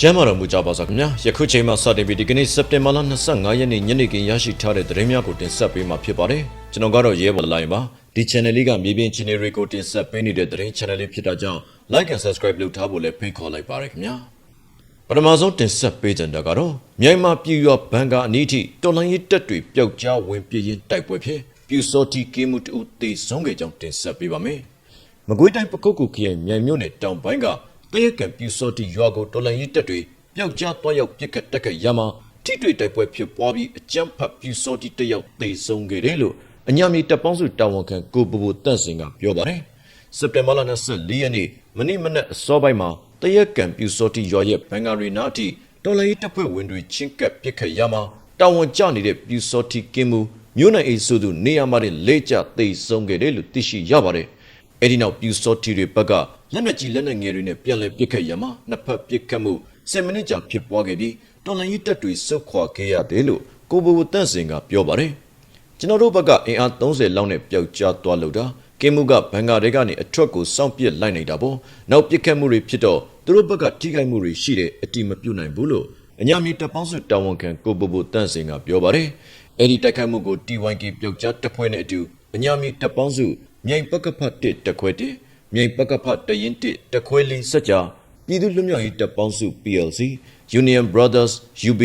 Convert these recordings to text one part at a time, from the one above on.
ကျမ်းမာတော်မူကြပါစားခင်ဗျာယခုချိန်မှစတင်ပြီးဒီကနေ့စက်တင်ဘာလ25ရက်နေ့ညနေခင်းရရှိထားတဲ့သတင်းများကိုတင်ဆက်ပေးမှာဖြစ်ပါတယ်ကျွန်တော်ကတော့ရဲဘော်လိုင်းပါဒီ channel လေးကမြေပြင် channel တွေကိုတင်ဆက်ပေးနေတဲ့သတင်း channel လေးဖြစ်တာကြောင့် like and subscribe လုပ်ထားဖို့လည်းဖိတ်ခေါ်လိုက်ပါရခင်ဗျာပထမဆုံးတင်ဆက်ပေးကြတာကတော့မြန်မာပြည်ရွာဘန်ကာအနီးထိတော်လိုင်းရေးတပ်တွေပျောက်ကြားဝင်ပြင်းတိုက်ပွဲဖြစ်ပြူစောတီကင်းမှုတူတေဆုံးခဲ့ကြောင်းတင်ဆက်ပေးပါမယ်မကွေးတိုင်းပကုတ်ကူခရိုင်မြိုင်မြို့နယ်တောင်ပိုင်းက တရက်ကံပြူစောတီရွာကိုတော်လိုင်းရေးတပ်တွေပျောက်ကြားတွားရောက်ပစ်ခတ်တက်ခတ်ရမှာထိတွေ့တိုက်ပွဲဖြစ်ပွားပြီးအကြမ်းဖက်ပြူစောတီတယောက်တေဆုံးခဲ့တယ်လို့အညာမီတပ်ပေါင်းစုတာဝန်ခံကိုပူပူတန့်စင်ကပြောပါတယ်စက်တင်ဘာလ24ရက်နေ့မနေ့မနက်အစောပိုင်းမှာတရက်ကံပြူစောတီရွာရဲ့ဘန်ဂါရီနာအထိတော်လိုင်းရေးတပ်ဖွဲ့ဝင်တွေချင်းကပ်ပစ်ခတ်ရမှာတာဝန်ကျနေတဲ့ပြူစောတီကင်းမှုမြို့နယ်အိမ်စုသူနေရာမှာလေကျသိဆုံးခဲ့တယ်လို့သိရှိရပါတယ်။ အဲဒီနောက်ပြူစောတီတွေဘက်ကလက်နက်ကြီးလက်နက်ငယ်တွေနဲ့ပြန်လည်ပစ်ခတ်ရမှာနှစ်ဖက်ပစ်ခတ်မှု10မိနစ်ကြာဖြစ်ပွားခဲ့ပြီးတော်လိုင်းရေးတပ်တွေစုခွာခဲ့ရတယ်လို့ကိုဘူတန့်စင်ကပြောပါတယ်။ကျွန်တော်တို့ဘက်ကအင်အား30လောက်နဲ့ပျောက်ကြားသွားလို့တာကင်းမှုကဘန်ကာတွေကနေအထွတ်ကိုစောင့်ပစ်လိုက်နေတာပေါ့။နောက်ပစ်ခတ်မှုတွေဖြစ်တော့သူတို့ဘက်ကထိခိုက်မှုတွေရှိတဲ့အတိမပြုတ်နိုင်ဘူးလို့အညာမြေတပ်ပေါင်းစုတာဝန်ခံကိုဘူဘူတန့်စင်ကပြောပါတယ်။အဲဒီတိုက်ခိုက်မှုကို TYK ပျောက်ကြားတပ်ဖွဲ့နဲ့အတူအညာမြေတပ်ပေါင်းစု မြိုင်ပကဖတ်တစ်တခွဲတစ်မြိတ်ပကဖတရင်တစ်တခွဲလေးစကြပြည်သူ့လွတ်မြောက်ရေးတပ်ပေါင်းစု PLC Union Brothers UB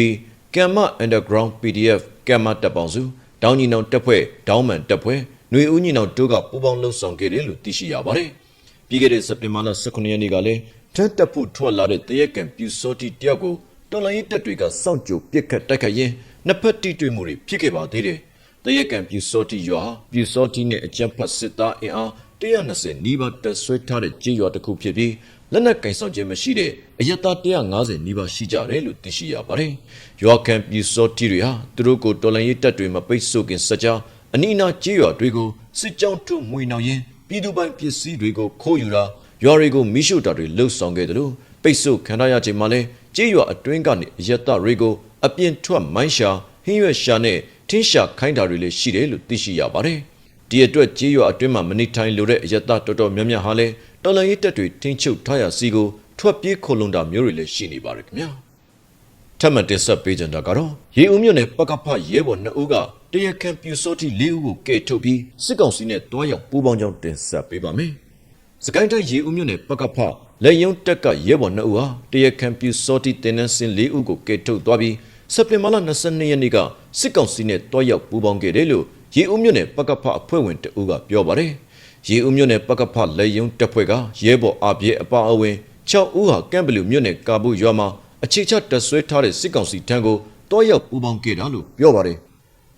Gamma Underground PDF Gamma တပ်ပေါင်းစုတောင်းညီနောင်တပ်ဖွဲ့ဒေါင်းမန်တပ်ဖွဲ့ຫນွေဦးညီနောင်တို့ကပူးပေါင်းလှုပ်ဆောင်ခဲ့တယ်လို့သိရှိရပါတယ်။ပြီးခဲ့တဲ့စက်တင်ဘာလ18ရက်နေ့ကလည်းထက်တပ်ဖို့ထွက်လာတဲ့တရက်ကံပြူစောတီတယောက်ကိုတော်လိုင်းရေးတပ်တွေကစောင့်ကြိုပစ်ခတ်တိုက်ခတ်ရင်းနှစ်ဖက်တိတွေ့မှုတွေဖြစ်ခဲ့ပါသေးတယ်။ တရက်ကံပြူစောတီရွာပြူစောတီနဲ့အကြံဖတ်စစ်သားအင်အား120နီးပါးတက်ဆွဲထားတဲ့ကြေးရွာတစ်ခုဖြစ်ပြီးလက်နက်ကင်ဆောင်ခြင်းမရှိတဲ့အယက်သား150နီးပါးရှိကြတယ်လို့သိရှိရပါတယ်။ရွာခံပြည်စောတီတွေဟာသူတို့ကိုတော်လန်ရေးတပ်တွေမပိတ်ဆို့ခင်စကြာအနီးနားကြေးရွာတွေကိုစစ်ကြောင်းထုမှွေနှောင်ရင်းပြည်သူပိုင်ပစ္စည်းတွေကိုခိုးယူတာရွာတွေကိုမိရှုတာတွေလှုပ်ဆောင်ခဲ့တယ်လို့ပိတ်ဆို့ခံရရချိန်မှာလဲကြေးရွာအတွင်းကနေအယက်သားတွေကိုအပြင်းထွက်မိုင်းရှာဟင်းရွက်ရှာနဲ့ ထင်းရှာခိုင်းတာတွေလည်းရှိတယ်လို့သိရှိရပါတယ်။ဒီအတွက်ကြေးရွာအတွင်းမှာမနေထိုင်လိုတဲ့အယက်သားတော်တော်များများဟာလည်းတော်လန်ရေးတပ်တွေထင်းချုပ်ထားရစီကိုထွက်ပြေးခိုလုံတာမျိုးတွေလည်းရှိနေပါတယ်ခင်ဗျာထပ်မံတင်ဆက်ပေးကြတာကတော့ရေဦးမြို့နယ်ပကဖရဲဘော်နှစ်ဦးကတရခန်ပြူစောတိ၄ဦးကိုကဲထုတ်ပြီးစစ်ကောင်စီနဲ့တွားရောက်ပူးပေါင်းကြောင်းတင်ဆက်ပေးပါမယ်စကိုင်းတိုင်းရေဦးမြို့နယ်ပကဖလက်ယုံတက်ကရဲဘော်နှစ်ဦးဟာတရခန်ပြူစောတိတင်နန်းစင်၄ဦးကိုကဲထုတ်သွားပြီး စက်တင်ဘာလ22ရက်နေ့ကစစ်ကောင်စီနဲ့တွားရောက်ပူးပေါင်းခဲ့တယ်လို့ရေဦးမြို့နယ်ပကဖအဖွဲ့ဝင်တဦးကပြောပါတယ်ရေဦးမြို့နယ်ပကဖလက်ယုံတပ်ဖွဲ့ကရဲဘော်အပြည့်အပါအဝင်6ဦးဟာကမ်ဘလူမြို့နယ်ကာဘူးရွာမှာအခြေချတပ်ဆွဲထားတဲ့စစ်ကောင်စီထံကိုတွားရောက်ပူးပေါင်းခဲ့တာလို့ပြောပါတယ်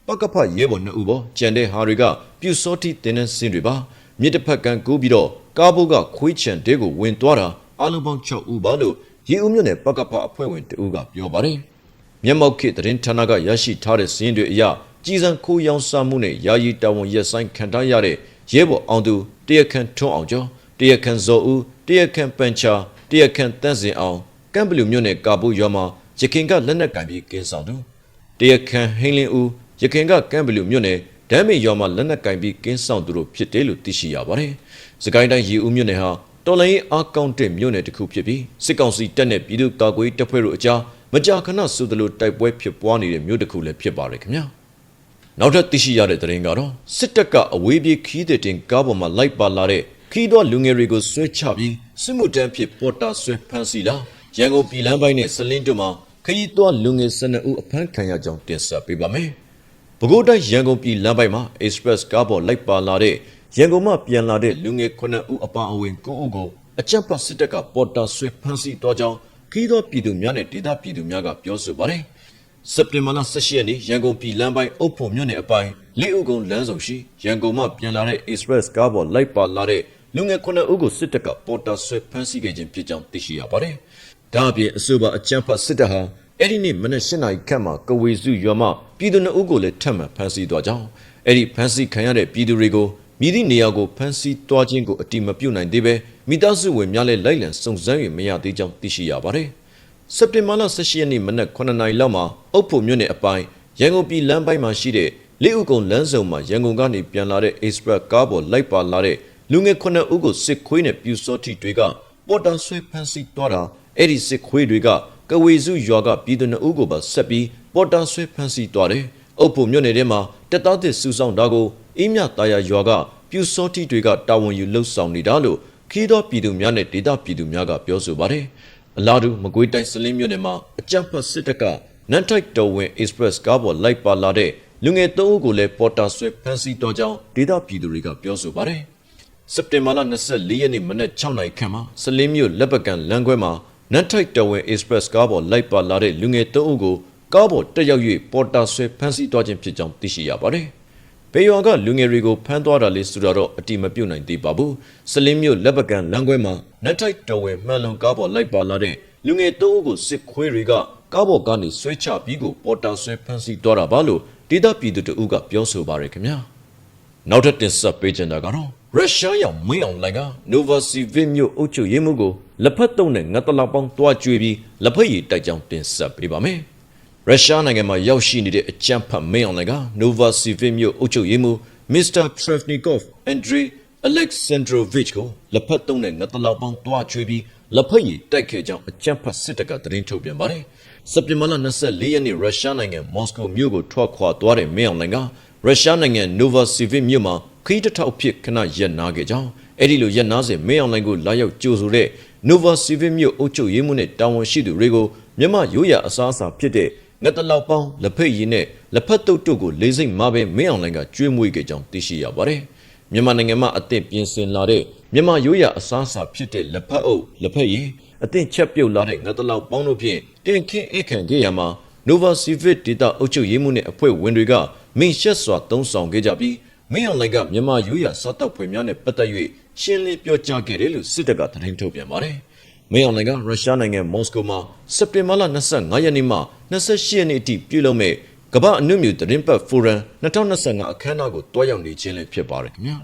ပကဖရဲဘော်နှစ်ဦးပေါ်ကြံတဲ့ဟာတွေကပြူစောတိတင်းနှင်းစင်တွေပါမြစ်တစ်ဖက်ကကူးပြီးတော့ကာဘူးကခွေးချံတဲကိုဝင်သွားတာအလုံးပေါင်း6ဦးပါလို့ရေဦးမြို့နယ်ပကဖအဖွဲ့ဝင်တဦးကပြောပါတယ် မျက်မှောက်ခေတ်သတင်းဌာနကရရှိထားတဲ့စည်းရင်းတွေအရကြီးစံခိုးရောင်းစားမှုနဲ့ယာယီတာဝန်ရက်ဆိုင်ခံထားရတဲ့ရဲဘော်အောင်သူတရခန်ထွန်းအောင်ကျော်တရခန်ဇော်ဦးတရခန်ပန်ချာတရခန်တန်းစင်အောင်ကမ်ဘလူမြို့နယ်ကာဘူးရွာမှာရခင်ကလက်နက်ကင်ပြီးကင်းဆောင်သူတရခန်ဟင်းလင်းဦးရခင်ကကမ်ဘလူမြို့နယ်ဒမ်းမေရွာမှာလက်နက်ကင်ပြီးကင်းဆောင်သူတို့ဖြစ်တယ်လို့သိရှိရပါတယ်။စကိုင်းတိုင်းရီဦးမြို့နယ်ဟာတော်လိုင်းအားကောင်းတဲ့မြို့နယ်တစ်ခုဖြစ်ပြီးစစ်ကောင်စီတပ်နဲ့ပြည်သူ့ကာကွယ်တပ်ဖွဲ့တို့အကြား မကြာခဏဆိုသလိုတိုက်ပွဲဖြစ်ပွားနေတဲ့မြို့တစ်ခုလည်းဖြစ်ပါတယ်ခင်ဗျာ။နောက်ထပ်သိရှိရတဲ့သတင်းကတော့စစ်တပ်ကအဝေးပြေးခီးတဲ့တင်ကားပေါ်မှာလိုက်ပါလာတဲ့ခီးတော်လူငယ်တွေကိုဆွဲချပြီးစစ်မှုတန်းဖြစ်ပေါ်တာဆွဲဖမ်းဆီးလာရန်ကုန်ပြည်လမ်းပိုင်းနဲ့စလင်းတို့မှာခရီးသွားလူငယ်12ဦးအဖမ်းခံရကြောင်းတင်ဆက်ပေးပါမယ်။ပဲခူးတိုင်းရန်ကုန်ပြည်လမ်းပိုင်းမှာ Express ကားပေါ်လိုက်ပါလာတဲ့ရန်ကုန်မှပြန်လာတဲ့လူငယ်9ဦးအပါအဝင်9ဦးကိုအကြမ်းဖက်စစ်တပ်ကပေါ်တာဆွဲဖမ်းဆီးတော့ကြောင်း ခီးတော်ပြည်သူများနဲ့ဒေသပြည်သူများကပြောဆိုပါတယ်။စက်တင်ဘာလ18ရက်နေ့ရန်ကုန်ပြည်လမ်းပိုင်းအုပ်ဖို့မြို့နယ်အပိုင်းလေးဦးကုန်းလမ်းဆောင်ရှိရန်ကုန်မှပြန်လာတဲ့ Express ကားပေါ်လိုက်ပါလာတဲ့လူငယ်9ဦးကိုစစ်တပ်ကပေါ်တာဆွဲဖမ်းဆီးခဲ့ခြင်းဖြစ်ကြောင်းသိရှိရပါတယ်။ဒါအပြင်အဆိုပါအကြမ်းဖက်စစ်တပ်ဟာအဲ့ဒီနေ့မနက်၈နာရီခန့်မှာကဝေစုရွာမှပြည်သူ2ဦးကိုလည်းထပ်မံဖမ်းဆီးသွားကြောင်းအဲ့ဒီဖမ်းဆီးခံရတဲ့ပြည်သူတွေကိုမြည်သည့်နေရာကိုဖမ်းဆီးသွားခြင်းကိုအတိမပြုတ်နိုင်သေးပဲ မိသားစုဝင်များလည်းလိုက်လံစုံစမ်း၍မရသေးကြောင်းသိရှိရပါတယ်။စက်တင်ဘာလ18ရက်နေ့မနက်9နာရီလောက်မှာအုပ်ဖို့မြို့နယ်အပိုင်းရန်ကုန်ပြည်လမ်းပိုင်းမှာရှိတဲ့လေးဦးကုန်းလမ်းစုံမှာရန်ကုန်ကနေပြန်လာတဲ့ Express ကားပေါ်လိုက်ပါလာတဲ့လူငယ်9ဦးကိုစစ်ခွေးနဲ့ပြူစောတိတွေကပေါ်တာဆွဲဖမ်းဆီးသွားတာအဲ့ဒီစစ်ခွေးတွေကကဝေစုရွာကပြည်သူနှစ်ဦးကိုပါဆက်ပြီးပေါ်တာဆွဲဖမ်းဆီးသွားတယ်။အုပ်ဖို့မြို့နယ်ထဲမှာတက်သားသစ်စူဆောင်တာကိုအင်းမြတာယာရွာကပြူစောတိတွေကတာဝန်ယူလှုပ်ဆောင်နေတာလို့ ခီးသောပြည်သူများနဲ့ဒေသပြည်သူများကပြောဆိုပါတယ်။အလားတူမကွေးတိုင်းစလင်းမြို့နယ်မှာအကြမ်းဖက်စစ်တပ်ကနန်ထိုက်တော်ဝင် Express ကားပေါ်လိုက်ပါလာတဲ့လူငယ်သုံးဦးကိုလည်းပေါ်တာဆွဲဖမ်းဆီးတော့ကြောင်းဒေသပြည်သူတွေကပြောဆိုပါတယ်။စက်တင်ဘာလ24ရက်နေ့မနက်6နာရီခန့်မှာစလင်းမြို့လက်ပကံလမ်းခွဲမှာနတ်ထိုက်တော်ဝင် Express ကားပေါ်လိုက်ပါလာတဲ့လူငယ်၃ဦးကိုကားပေါ်တက်ရောက်၍ပေါ်တာဆွဲဖမ်းဆီးသွားခြင်းဖြစ်ကြောင်းသိရှိရပါတယ်။ ဘေးရွာကလူငယ်တွေကိုဖမ်းသွားတာလေးဆိုတော့အတိမပြုတ်နိုင်သေးပါဘူး။စလင်းမြို့လက်ပကံလမ်းခွဲမှာနတ်ထိုက်တော်ဝင်မှန်လုံကားပေါ်လိုက်ပါလာတဲ့လူငယ်၃ဦးကိုစစ်ခွေးတွေကကားပေါ်ကနေဆွဲချပြီးကိုပေါ်တာဆွဲဖမ်းဆီးသွားတာပါလို့ဒေသပြည်သူတို့ကပြောဆိုပါရခင်ဗျာ။နောက်ထပ်တင်ဆက်ပေးချင်တာကတော့ရုရှားရောက်မင်းအောင်လှိုင်က Novosibirsk မြို့အုပ်ချုပ်ရေးမှူးကိုလက်ဖက်တုံးနဲ့ငတ်တလောက်ပေါင်းတွားကြွေးပြီးလက်ဖက်ရည်တိုက်ကြောင်းတင်ဆက်ပေးပါမယ်။ ရုရှားနိုင်ငံမှာရောက်ရှိနေတဲ့အကြမ်းဖက်မင်းအောင်လှိုင်က Novosibirsk မြို့အုပ်ချုပ်ရေးမှူး Mr. Trevnikov Andrei Alexandrovich ကိုလက်ဖက်တုံးနဲ့ငတ်တလောက်ပေါင်းတွားကြွေးပြီးလက်ဖက်ရည်တိုက်ခဲ့ကြောင်းအကြမ်းဖက်စစ်တပ်ကသတင်းထုတ်ပြန်ပါတယ်။စက်တင်ဘာလ24ရက်နေ့ရုရှားနိုင်ငံမော်စကိုမြို့ကိုထွက်ခွာသွားတဲ့မင်းအောင်လှိုင်ကရုရှားနိုင်ငံ Novosibirsk မြို့မှာခရီးတစ်ထောက်ဖြစ်ခဏရက်နာခဲ့ကြောင်းအဲ့ဒီလိုရက်နာစဉ်မင်းအောင်လှိုင်ကိုလာရောက်ကြိုဆိုတဲ့ Novosibirsk မြို့အုပ်ချုပ်ရေးမှူးနဲ့တာဝန်ရှိသူတွေကိုမြန်မာရိုးရာအစားအစာဖြစ်တဲ့ ငတ်တလောက်ပေါင်းလက်ဖက်ရည်နဲ့လက်ဖက်တုပ်တုပ်ကိုလေးစိတ်မပဲမင်းအောင်လှိုင်ကကျွေးမွေးခဲ့ကြောင်းသိရှိရပါတယ်။မြန်မာနိုင်ငံမှာအသင့်ပြင်ဆင်လာတဲ့မြန်မာရိုးရာအစားအစာဖြစ်တဲ့လက်ဖက်အုပ်လက်ဖက်ရည်အသင့်ချက်ပြုတ်လာတဲ့ငတ်တလောက်ပေါင်းတို့ဖြင့်တင်ခင်းအိတ်ခံခဲ့ရမှာ Novosibirsk ဒေတာအုပ်ချုပ်ရေးမှူးနဲ့အဖွဲ့ဝင်တွေကမင်းရှက်စွာသုံးဆောင်ခဲ့ကြပြီးမင်းအောင်လှိုင်ကမြန်မာရိုးရာစားတောက်ဖွယ်များနဲ့ပတ်သက်၍ရှင်းလင်းပြောကြားခဲ့တယ်လို့စစ်တပ်ကသတင်းထုတ်ပြန်ပါတယ်။ မင်းအောင်လှိုင်ကရုရှားနိုင်ငံမော်စကိုမှာစက်တင်ဘာလ25ရက်နေ့မှ28ရက်နေ့အထိပြုလုပ်မဲ့ကမ္ဘာအနုမြူသတင်းပတ်ဖိုရမ်2025အခမ်းအနားကိုတွားရောက်နေခြင်းလည်းဖြစ်ပါတယ်ခင်ဗျာ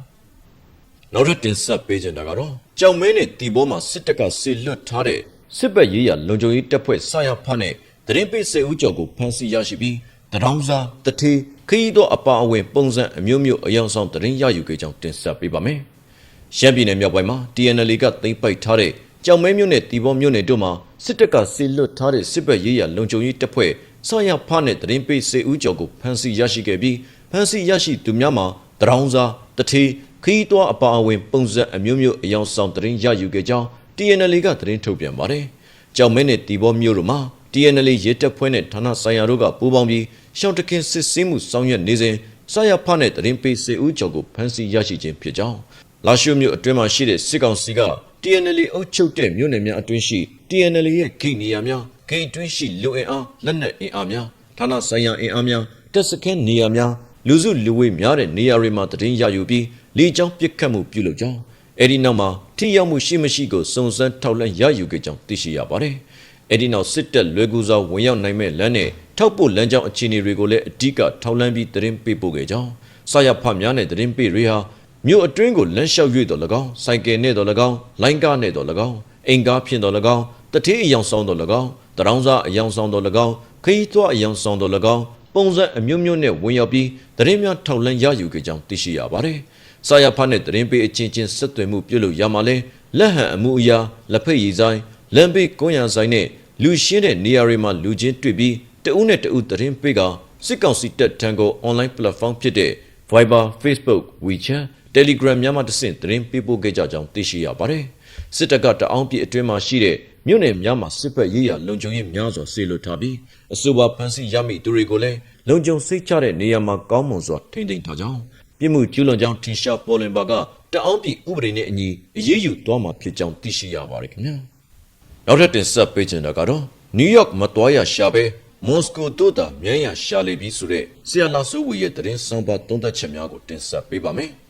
။နောက်ထပ်တင်ဆက်ပေးချင်တာကတော့ကြောင်မဲနဲ့တီဘောမှာစစ်တပ်ကဆေလွတ်ထားတဲ့စစ်ဘက်ရေးရလုံခြုံရေးတပ်ဖွဲ့ဆာရဖတ်နဲ့သတင်းပေးစေဦးကျော်ကိုဖမ်းဆီးရရှိပြီးတရောင်းစားတထေးခရီးသောအပါအဝင်ပုံစံအမျိုးမျိုးအယောင်ဆောင်သတင်းရယူခဲ့ကြောင်းတင်ဆက်ပေးပါမယ်။ရှမ်းပြည်နယ်မြောက်ပိုင်းမှာ TNL ကသိမ်းပိုက်ထားတဲ့ ကြောင်မဲမြို့နယ်တီဘောမြို့နယ်တို့မှာစစ်တပ်ကဆေလွတ်ထားတဲ့စစ်ဘက်ရေးရလုံခြုံရေးတပ်ဖွဲ့ဆာရဖတ်နဲ့သတင်းပေးစေဦးကျော်ကိုဖမ်းဆီးရရှိခဲ့ပြီးဖမ်းဆီးရရှိသူများမှာတရောင်းစားတထေးခရီးသောအပါအဝင်ပုံစံအမျိုးမျိုးအယောင်ဆောင်သတင်းရယူခဲ့ကြောင်း TNL ကသတင်းထုတ်ပြန်ပါတယ်။ကြောင်မဲနဲ့တီဘောမြို့တို့မှာ TNL ရဲတပ်ဖွဲ့နဲ့ဌာနဆိုင်ရာတို့ကပူးပေါင်းပြီးရှောင်းတခင်စစ်ဆေးမှုဆောင်ရွက်နေစဉ်ဆရာဖနဲ့တရင်ပေးစေဦးကျော်ကိုဖမ်းဆီးရရှိခြင်းဖြစ်ကြောင်းလာရှိုမြို့အတွင်းမှာရှိတဲ့စစ်ကောင်စီက TNL အုပ်ချုပ်တဲ့မြို့နယ်များအတွင်းရှိ TNL ရဲ့ဂိတ်နေရာများဂိတ်အတွင်းရှိလူအင်အားလက်နက်အင်အားများဌာနဆိုင်ရာအင်အားများတပ်စခန်းနေရာများလူစုလူဝေးများတဲ့နေရာတွေမှာတရင်ရယူပြီးလေကြောင်းပစ်ခတ်မှုပြုလုပ်ကြောင်းအဲဒီနောက်မှာထိရောက်မှုရှိမရှိကိုစုံစမ်းထောက်လှမ်းရယူခဲ့ကြောင်းသိရှိရပါတယ်။အဲဒီနောက်စစ်တပ်လွယ်ကူစွာဝင်ရောက်နိုင်မဲ့လမ်းနဲ့ထောက်ပို့လမ်းကြောင်းအခြေအနေတွေကိုလည်းအဓိကထောက်လှမ်းပြီးသတင်းပေးပို့ခဲ့ကြောင်းစာရဖတ်များနဲ့သတင်းပေးတွေဟာ မြို့အတွင်းကိုလမ်းလျှောက်၍တော်၎င်းစိုက်ကယ်နဲ့တော်၎င်းလိုင်းကားနဲ့တော်၎င်းအင်ကားဖြင့်တော်၎င်းတထေးအယောင်ဆောင်တော်၎င်းတရောင်းစားအယောင်ဆောင်တော်၎င်းခရီးသွားအယောင်ဆောင်တော်၎င်းပုံစံအမျိုးမျိုးနဲ့ဝင်ရောက်ပြီးသတင်းများထောက်လှမ်းရယူခဲ့ကြောင်းသိရှိရပါတယ်။စာရဖတ်နဲ့သတင်းပေးအချင်းချင်းဆက်သွယ်မှုပြုလုပ်ရမှာလဲလက်ဟန်အမှုအရာလက်ဖက်ရည်ဆိုင်လမ်းဘေးကွန်ရံဆိုင်နဲ့လူရှင်းတဲ့နေရာတွေမှာလူချင်းတွေ့ပြီးတဦးနဲ့တဦးသတင်းပေးကစစ်ကောင်စီတပ်ထံကို online platform ဖြစ်တဲ့ Viber, Facebook, WeChat, Telegram များမှာတဆင့်သတင်းပေးပို့ခဲ့ကြကြောင်းသိရှိရပါတယ်။စစ်တပ်ကတအောင်းပြည်အတွင်းမှာရှိတဲ့မြို့နယ်များမှာစစ်ဘက်ရေးရလုံခြုံရေးများစွာဆေလွတ်ထားပြီးအဆိုပါဖမ်းဆီးရမိသူတွေကိုလည်းလုံခြုံစိတ်ချတဲ့နေရာမှာကောင်းမွန်စွာထိန်းသိမ်းထားကြောင်းပြည်မှုကျူးလွန်ကြောင်းထင်ရှားပေါ်လွင်ပါကတအောင်းပြည်ဥပဒေနဲ့အညီအရေးယူသွားမှာဖြစ်ကြောင်းသိရှိရပါတယ်ခင်ဗျာ။နောက်ထပ်တင်ဆက်ပေးချင်တာကတော့နယူးယောက်မတော်ရရှာပဲမော်စကိုတို့တာမြန်ရရှာလေပြီဆိုတဲ့ဆီယလာဆိုဝီရဲ့သတင်းဆောင်ပါသုံးသက်ချက်များကိုတင်ဆက်ပေးပါမယ်။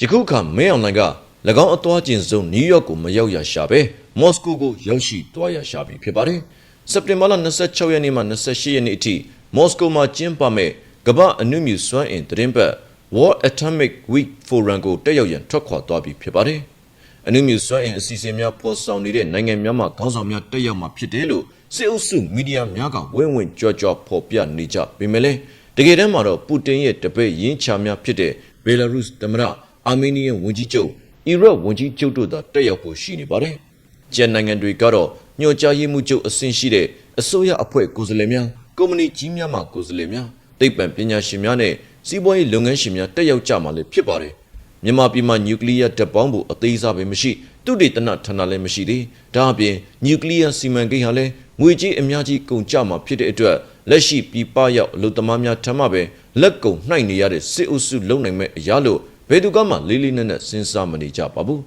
ယခုခါမင်းအောင်လှိုင်က၎င်းအသွားကျင်ဆုံးနယူးယောက်ကိုမရောက်ရရှာပဲမော်စကိုကိုရောက်ရှိသွားရရှာပြီဖြစ်ပါတယ်။စက်တင်ဘာလ26ရက်နေ့မှ28ရက်နေ့အထိမော်စကိုမှာကျင်းပမဲ့ကမ္ဘာအနုမြူစွမ်းအင်သတင်းပတ် World Atomic Week Forum ကိုတက်ရောက်ရန်ထွက်ခွာသွားပြီဖြစ်ပါတယ်။အနုမြူစွမ်းအင်အစီအစဉ်များပေါ်ဆောင်နေတဲ့နိုင်ငံများမှခေါင်းဆောင်များတက်ရောက်မှာဖြစ်တယ်လို့စစ်အုပ်စုမီဒီယာများကဝင့်ဝင့်ကြွကြွဖော်ပြနေကြပေမဲ့လည်းတကယ်တမ်းမှာတော့ပူတင်ရဲ့တပည့်ရင်းချများဖြစ်တဲ့ဘယ်လာရုစ်သမ္မတ အာမေးနီးယန်ဝန်ကြီးချုပ်အီရတ်ဝန်ကြီးချုပ်တို့သာတက်ရောက်ဖို့ရှိနေပါတယ်။ကျန်နိုင်ငံတွေကတော့ ညွှန်ကြားရေးမှူးချုပ်အဆင့်ရှိတဲ့အစိုးရအဖွဲ့ကိုယ်စားလှယ်များကုမ္ပဏီကြီးများမှကိုယ်စားလှယ်များသိပ္ပံပညာရှင်များနဲ့စီးပွားရေးလုပ်ငန်းရှင်များတက်ရောက်ကြမှာလည်းဖြစ်ပါတယ်မြန်မာပြည်မှာနျူကလ িয়ার တပ်ပေါင်းဖို့အသေးစားပဲမရှိသူတေသနဌာနလည်းမရှိသေးဒါအပြင်နျူကလ িয়ার စီမံကိန်းဟာလည်းငွေကြေးအများကြီးကုန်ကျမှာဖြစ်တဲ့အတွက်လက်ရှိပြည်ပရောက်အလုပ်သမားများထမ်းမှပဲလက်ကုံနှိုက်နေရတဲ့စစ်အုပ်စုလုံနိုင်မဲ့အရာလို့ ဘယ်သူကမှလေးလေးနက်နက်စဉ်းစားမနေကြပါဘူး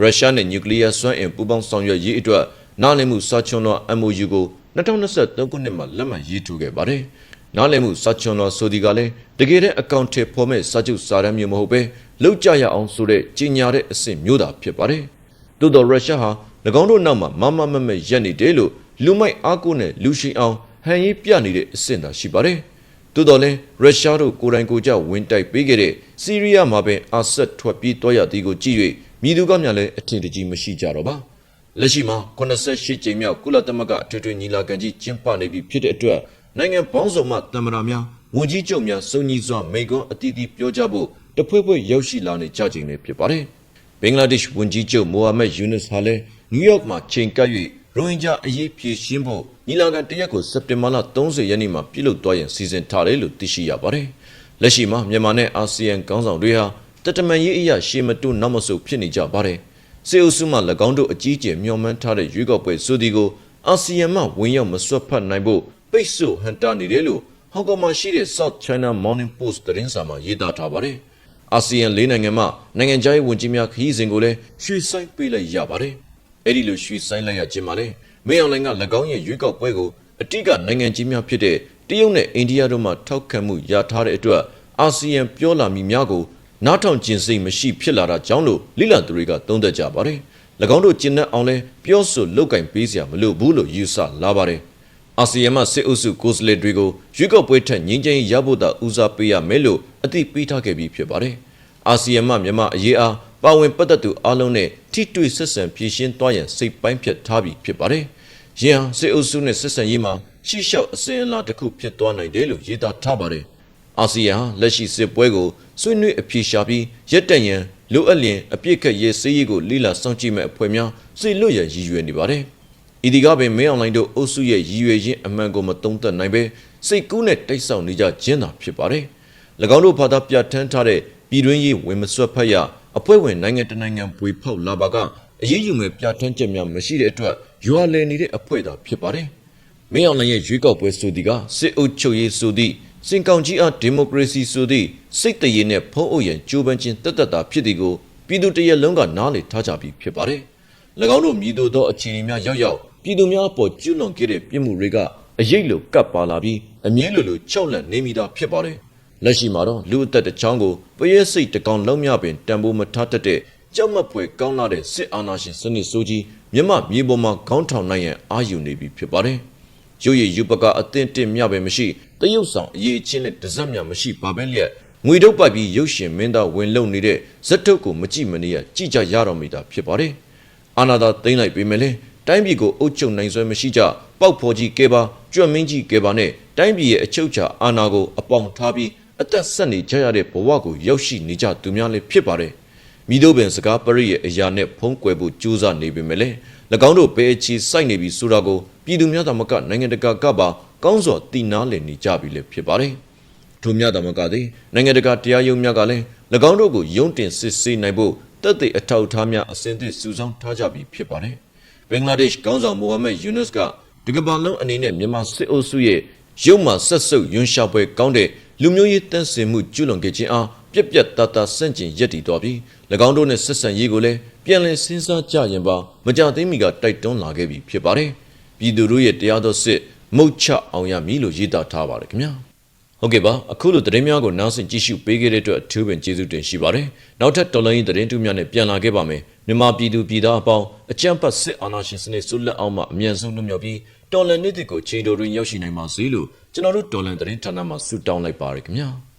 ရုရှားနဲ့နျူကလ িয়ার စွမ်းအင်ပူးပေါင်းဆောင်ရွက်ရေးအတွက်နားလည်မှုစာချုပ်တော် MOU ကို2023ခုနှစ်မှာလက်မှတ်ရေးထိုးခဲ့ပါတယ်။နားလည်မှုစာချုပ်တော်ဆိုဒီကလည်းတကယ်တဲ့အကောင့်ထဲပေါ်မဲ့စာချုပ်စာတမ်းမျိုးမဟုတ်ပဲလောက်ကြရအောင်ဆိုတဲ့ကြီးညာတဲ့အဆင့်မျိုးသာဖြစ်ပါတယ်။သို့တော်ရုရှားဟာ၎င်းတို့နောက်မှာမမမမရက်နေတယ်လို့လူမိုက်အားကိုးနဲ့လူရှိအောင်ဟန်ရေးပြနေတဲ့အဆင့်သာရှိပါတယ်။ သို့တော်လည်းရုရှားတို့ကိုယ်တိုင်ကိုယ်ကျဝင်တိုက်ပေးခဲ့တဲ့စီးရီးယားမှာပင်အာဆတ်ထွက်ပြေးတော့ရသည်ကိုကြည့်၍မြည်သူကများလည်းအထင်တကြီးမရှိကြတော့ပါ။လက်ရှိမှာ88ကြိမ်မြောက်ကုလသမဂ္ဂအထွေထွေညီလာခံကြီးကျင်းပနေပြီဖြစ်တဲ့အတွက်နိုင်ငံပေါင်းစုံမှတမန်တော်များဝန်ကြီးချုပ်များစုံညီစွာမိန့်ခွန်းအသီးသီးပြောကြဖို့တဖွဲဖွဲရောက်ရှိလာနေကြခြင်းလည်းဖြစ်ပါတယ်။ဘင်္ဂလားဒေ့ရှ်ဝန်ကြီးချုပ်မိုဟာမက်ယူနစ်ဟာလည်းနယူးယောက်မှာချိန်ကပ်၍ရိုဟင်ဂျာအရေးဖြေရှင်းဖို့ ညီလာခံတစ်ရက်ကိုစက်တင်ဘာလ30ရက်နေ့မှာပြုလုပ်သွားရန်စီစဉ်ထားတယ်လို့သိရှိရပါတယ်။လက်ရှိမှာမြန်မာနဲ့အာဆီယံခေါင်းဆောင်တွေဟာတတမန်ရေးအရာရှေ့မတိုးနောက်မဆုတ်ဖြစ်နေကြပါတယ်။စေအုပ်စုမှ၎င်းတို့အကြီးအကျယ်မျှော်မှန်းထားတဲ့ရွေးကောက်ပွဲဆိုဒီကိုအာဆီယံမှဝင်ရောက်မစွက်ဖက်နိုင်ဖို့ပိတ်ဆို့ဟန်တာနေတယ်လို့ဟောင်ကောင်မှာရှိတဲ့ South China Morning Post သတင်းစာမှာရေးသားထားပါတယ်။အာဆီယံ၄နိုင်ငံမှနိုင်ငံခြားရေးဝန်ကြီးများခရီးစဉ်ကိုလည်းရွှေ့ဆိုင်းပေးလိုက်ရပါတယ်။အဲ့ဒီလိုရွှေ့ဆိုင်းလိုက်ရခြင်းမှာလည်း မင်းအောင်လှိုင်က၎င်းရဲ့ရွေးကောက်ပွဲကိုအတိကနိုင်ငံကြီးများဖြစ်တဲ့တရုတ်နဲ့အိန္ဒိယတို့မှထောက်ခံမှုရထားတဲ့အတွက်အာဆီယံပြောလာမိများကိုနားထောင်ကျင်စိတ်မရှိဖြစ်လာတာကြောင့်လို့လိလသူတွေကသုံးသပ်ကြပါတယ်။၎င်းတို့ကျင့်တဲ့အောင်လဲပြောဆိုလောက်ကင်ပေးစရာမလိုဘူးလို့ယူဆလာပါတယ်။အာဆီယံမှစစ်အုပ်စုကိုယ်စားလှယ်တွေကိုရွေးကောက်ပွဲထက်ငြင်းချင်ရဖို့သာဦးစားပေးရမယ်လို့အသိပေးထားခဲ့ပြီးဖြစ်ပါတယ်။အာဆီယံမှမြန်မာအရေးအား ပါဝင်ပတ်သက်သူအလုံးနဲ့ထိတွေ့ဆက်ဆံဖြည့်ရှင်းသွားရန်စိတ်ပိုင်းဖြတ်ထားပြီးဖြစ်ပါတယ်။ယင်းစစ်အုပ်စုနဲ့ဆက်ဆံရေးမှာရှေ့လျှောက်အစဉ်အလာတစ်ခုဖြစ်သွားနိုင်တယ်လို့ရေးသားထားပါတယ်။အာဆီယံဟာလက်ရှိစစ်ပွဲကိုဆွေးနွေးအပြေရှာပြီးရက်တန့်ရန်လိုအပ်လျင်အပြစ်ခတ်ရေးစည်းရေးကိုလိလာစောင့်ကြည့်မဲ့အဖွဲ့များစိတ်လွတ်ရရည်ရွယ်နေပါတယ်။ဤဒီကပင်မင်းအောင်လှိုင်တို့အုပ်စုရဲ့ရည်ရွယ်ခြင်းအမှန်ကိုမသုံးသပ်နိုင်ပဲစိတ်ကူးနဲ့တိတ်ဆောက်နေကြခြင်းသာဖြစ်ပါတယ်။၎င်းတို့ဘာသာပြဋ္ဌာန်းထားတဲ့ပြည်တွင်းရေးဝင်မစွက်ဖက်ရ အဖွဲ့ဝင်နိုင်ငံတနိုင်ငံပွေဖောက်လာပါကအရေးယူမဲ့ပြဋ္ဌာန်းချက်များမရှိတဲ့အတွက်ရွာလည်နေတဲ့အဖွဲ့သာဖြစ်ပါတယ်။မင်းအောင်လှိုင်ရဲ့ရွေးကောက်ပွဲဆိုသည်ကစစ်အုပ်ချုပ်ရေးဆိုသည့်စင်ကောင်ကြီးအားဒီမိုကရေစီဆိုသည့်စိတ်တရေနဲ့ဖုံးအုပ်ရန်ကြိုးပမ်းခြင်းတက်တက်တာဖြစ်သည်ကိုပြည်သူတရက်လုံးကနားလည်ထားကြပြီးဖြစ်ပါတယ်။၎င်းတို့မြည်သူသောအခြေအနေများရောက်ရောက်ပြည်သူများအပေါ်ကျူးလွန်ခဲ့တဲ့ပြစ်မှုတွေကအရေးလိုကပ်ပါလာပြီးအမြင့်လိုလိုချောက်လန့်နေမိတာဖြစ်ပါတယ်။ လက်ရှိမှာတော့လူအသက်တစ်ချောင်းကိုပရဲစိတ်တကောင်လုံးမြပင်တံပိုးမထားတတ်တဲ့ကြောက်မက်ဖွယ်ကောင်းလာတဲ့စစ်အာဏာရှင်စနစ်ဆိုးကြီးမြမမြေပေါ်မှာခေါင်းထောင်နိုင်ရန်အာရုံနေပြီဖြစ်ပါတယ်။ရုပ်ရည်ယူပကအသင့်တင့်မြပဲမရှိတရုတ်ဆောင်အရေးချင်းနဲ့တစက်မြမရှိပါပဲလျက်ငွေတော့ပိုက်ပြီးရုပ်ရှင်မင်းသားဝင်လုံနေတဲ့ဇက်ထုတ်ကိုမကြည့်မနေရကြည်ကြရတော်မိတာဖြစ်ပါတယ်။အာနာသာသိမ့်လိုက်ပေမဲ့လည်းတိုင်းပြည်ကိုအုပ်ချုပ်နိုင်စွမ်းမရှိကြပောက်ဖော်ကြီးကဲပါကြွမင်းကြီးကဲပါနဲ့တိုင်းပြည်ရဲ့အချုပ်ချာအာဏာကိုအပေါင်ထားပြီး အသက်ဆက်နေကြရတဲ့ဘဝကိုရောက်ရှိနေကြသူများလည်းဖြစ်ပါတယ်။မိတို့ပင်စကားပရိရဲ့အရာနဲ့ဖုံးကွယ်ဖို့ကြိုးစားနေပေမဲ့လည်း၎င်းတို့ဘယ်အချီစိုက်နေပြီဆိုတာကိုပြည်သူများသာမကနိုင်ငံတကာကပါကောင်းစွာသိနာလည်နေကြပြီလည်းဖြစ်ပါတယ်။ထို့များသာမကသည်နိုင်ငံတကာတရားရုံးများကလည်း၎င်းတို့ကိုယုံတင်စစ်ဆေးနိုင်ဖို့တပ်သိအထောက်အထားများအစင်းသစ်စုဆောင်းထားကြပြီဖြစ်ပါတယ်။ဘင်္ဂလားဒေ့ရှ်ခေါင်းဆောင်မိုဟာမက်ယူနွတ်ကဒီကမ္ဘာလုံးအနေနဲ့မြန်မာစစ်အုပ်စုရဲ့ရုပ်မှဆက်စုပ်ယွန်းရှာပွဲကောင်းတဲ့ လူမျိုးရေးတန်းစင်မှုကျူးလွန်ခဲ့ခြင်းအားပြက်ပြက်တတဆန့်ကျင်ရက်တည်တော်ပြီး၎င်းတို့နဲ့ဆက်ဆံရေးကိုလည်းပြန်လည်စဉ်းစားကြရင်ပါမကြသေးမီကတိုက်တွန်းလာခဲ့ပြီဖြစ်ပါတယ်။ပြည်သူတို့ရဲ့တရားတော်စစ်မုတ်ချအောင်ရမည်လို့ရေးသားထားပါတယ်ခင်ဗျာ။ဟုတ်ကဲ့ပါအခုလိုသတင်းများကိုနားဆင်ကြည့်ရှုပေးခဲ့တဲ့အတွက်အထူးပင်ကျေးဇူးတင်ရှိပါတယ်။နောက်ထပ်တော်လိုင်းသတင်းတူးများနဲ့ပြန်လာခဲ့ပါမယ်။မြန်မာပြည်သူပြည်သားအပေါင်းအကြမ်းဖက်စစ်အာဏာရှင်စနစ်ဆုလက်အောင်မှအမြန်ဆုံးလွတ်မြောက်ပြီးတော်လန်နေ့တွေကိုချိန်တော်တွင်ရောက်ရှိနိုင်ပါစေလို့ ကျွန်တော်တို့တော်လန်သတင်းဌာနမှဆုတောင်းလိုက်ပါရခင်ဗျာ။